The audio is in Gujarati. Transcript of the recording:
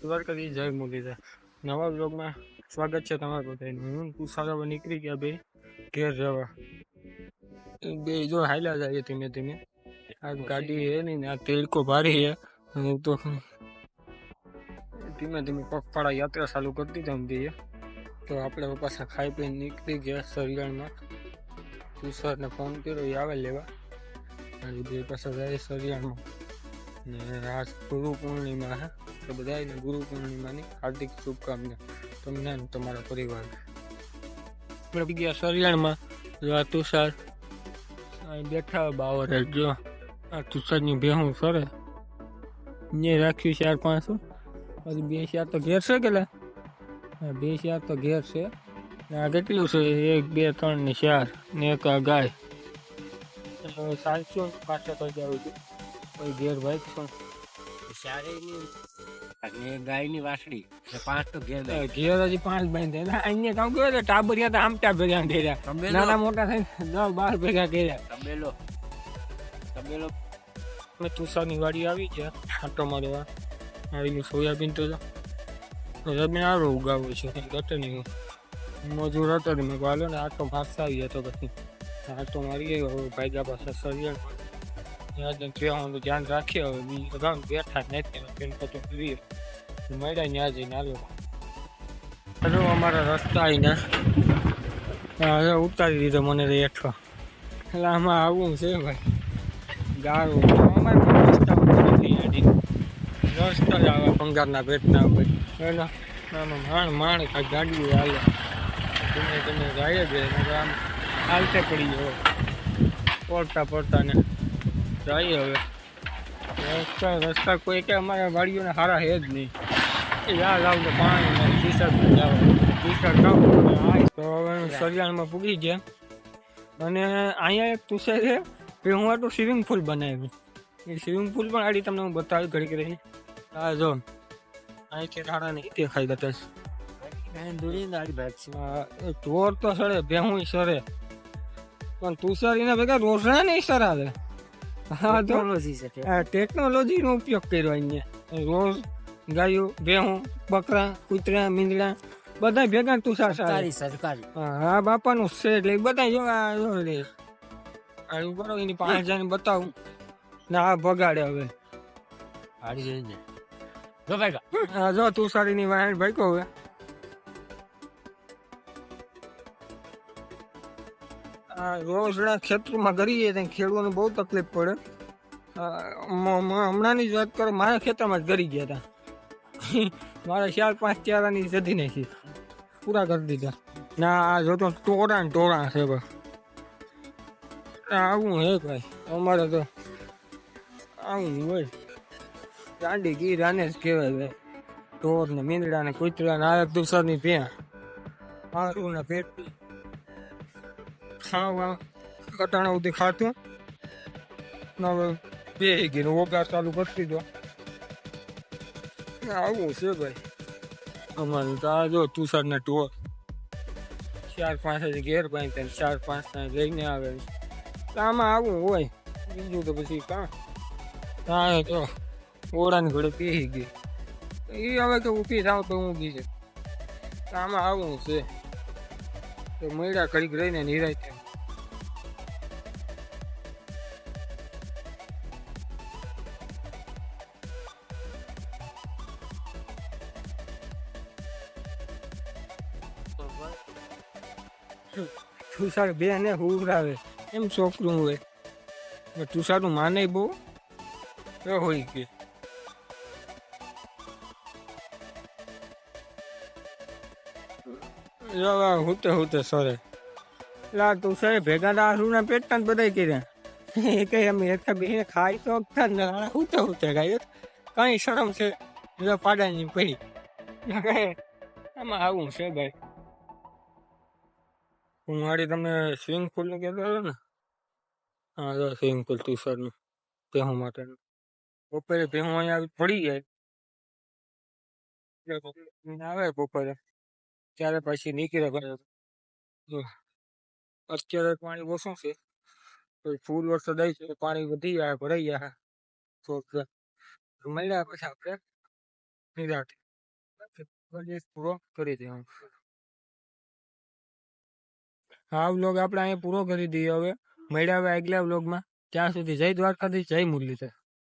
દ્વારકાથી જય મુરલીધર. નવા બ્લોગમાં સ્વાગત છે તમારું બધાનું. હું કુસારા નીકળી ગયા બે ઘેર જવા બે જો હાલ્યા જાય ધીમે ધીમે. આ ગાડી હે નહીં આ તેલકો ભારી હે. હું તો ધીમે ધીમે પગપાળા યાત્રા ચાલુ કરતી જમતી અમે તો આપણે પાછા ખાઈ પીને નીકળી ગયા સરિયાણમાં તુષારને ફોન કર્યો એ આવે લેવા. બે પાછા જાય સરિયાણમાં ને આજ ગુરુ પૂર્ણિમા હે? તો બધાને ગુરુ પૂર્ણિમાની હાર્દિક શુભકામના. તમને અને તમારા પરિવારને. આપણે બીજા સરિયાણમાં જો આ તુષાર અહીં બેઠા બાવરે, જ આ તુષારની ભેહું સરે ને રાખ્યું ચાર પાંચસો. પછી બે ચાર તો ઘેર છે કેલા બે ચાર તો ઘેર છે. આ કેટલું છે? એક, બે, ત્રણ ને ચાર. ને એક ગાય. સાતસો પાસઠ હજાર સુધી કોઈ ઘેર ભાઈ પણ. શારીની અને ગાયની વાસળી. પાંચ તો ઘેર ઘેર હજી પાંચ બાંધે. અહીંયા કામ કર્યો તો ટાબરિયા તો આમટા ભેગા કર્યા. નાના મોટા થઈને દસ બાર ભેગા કર્યા. તબેલો તબેલો અમે તુષારની વાડી આવી છે આટો મારવા. આવી સોયાબીન તો સોયાબીન આરો ઉગાવ્યું છે નહીં મજૂર હતો ને મેં ગાલો ને આટો મારતા આવી હતો પછી. આટો મારી ગયો હવે ગયા પાછા સરિયણ ત્યાં કહેવાનું ધ્યાન રાખીએ હવે ગામ બેઠા જ નથી પેન પતો મળ્યા ત્યાં જઈને આવ્યો હજુ અમારા રસ્તા આવીને હવે ઉતારી દીધો મને રેઠવા એટલે આમાં આવું છે ભાઈ. ગાળું. અમારે રસ્તા નથી હેડી. રસ્તા જ આવે ભંગારના ભેટના ભાઈ એના આમાં માણ માણ કાંઈ ગાડીઓ આવ્યા તમે તમે જાય જ આમ હાલતે પડી ગયો પડતા પડતા ને જઈએ હવે. રસ્તા રસ્તા કોઈ કે અમારા વાડીઓને સારા હે જ નહીં. એ યાદ આવતો પાણી ટી શર્ટ જાવ ટી શર્ટ તો હવે સરિયાણમાં પૂગી ગયા. અને અહીંયા એક તુસે છે કે હું આટલું સ્વિમિંગ પુલ બનાવ્યું. એ સ્વિમિંગ પુલ પણ આડી તમને હું બતાવી ઘડી કરી હા જો અહીંથી રાડા નહીં આ એ ઢોર તો સડે ભેહું સરે પણ તુષારીના ભેગા રોસડા નહીં સર આવે ટેકનોલોજી છે ટેકનોલોજીનો ઉપયોગ કર્યો અહીંયા. રોજ ગાયો ભેહું બકરા કૂતરા મીંદડા બધા ભેગા તુષાર સારી સરકારી હા હા બાપાનું છે એટલે બધા જો આ જો લે. આ ઉપર એની પાંચ જણ બતાવું. ના આ ભગાડે હવે. હાડી જઈને. જો ભાઈ આ જો તુષારીની વાહન ભાઈકો હવે રોજના ખેતરમાં કરીએ ત્યાં ખેડૂતોને બહુ તકલીફ પડે. હમણાંની જ વાત કરો, મારા ખેતરમાં જ ગરી ગયા હતા મારા ચાર પાંચ ચારાની જતી નાખી. પૂરા કરી દીધા. ના, આ જો તો ટોળા ને ટોરા છે ભાઈ આવું હે ભાઈ, અમારે તો આવું હોય. દાંડી ગીર આને જ કહેવાય ભાઈ. ઢોર ને મીંદડા ને કૂતરા ને આ તુષારની ભેં હારું ને પેટ ખાવા કટાણા સુધી ખાતું હવે બે ગીર ઓગાર ચાલુ કરી દીધો. આવું છે ભાઈ. અમારે તો આ જો તુષારના ટોર ચાર પાંચ ઘેર પાંચ ચાર પાંચ લઈને આવે આમાં આવું હોય. બીજું તો પછી કાં? હા તો ઓળાની ઘડે પી ગઈ. એ હવે તો ઊભી થાવ તો હું છે આમાં આવું છે. તો મૈડા ઘડીક રહીને નિરાય થાય. તુષાર બે ને હુવરાવે એમ છોકરું હોય. તુષારનું માને બહુ હોય કે. હુતે હુતે સરે લા, તું તુષારે ભેગા દારૂના પેટના જ બધાય કર્યા. એ કઈ અમે એક બે ખાઈ તો અગતા જ ના હુતે હુતે, ગાય કઈ શરમ છે? જો, પાડાની પડી આમાં આવું છે, ભાઈ. હું મારી તમને સ્વિમિંગ પુલનું કહેતો હતો ને? હા, જો, સ્વિમિંગ પુલ તુષારનું, ભેહું માટેનું. બપોરે ભેહું અહીંયા પડી જાય. આવે બપોરે. ત્યારે પછી નીકળે ઘરે જો, અત્યારે પાણી ઓછું છે. તો ફૂલ વરસાદ આવી છે પાણી વધી જાય ભરાઈ જાય તો મળ્યા પછી આપણે નિરાંતે. દિવસ પૂરો કરી દેવાનો આ વ્લોગ આપણે અહીંયા પૂરો કરી દઈએ હવે. મળ્યા હવે આગલા વ્લોગમાં. ત્યાં સુધી જય દ્વારકાથી જય મુરલીધર.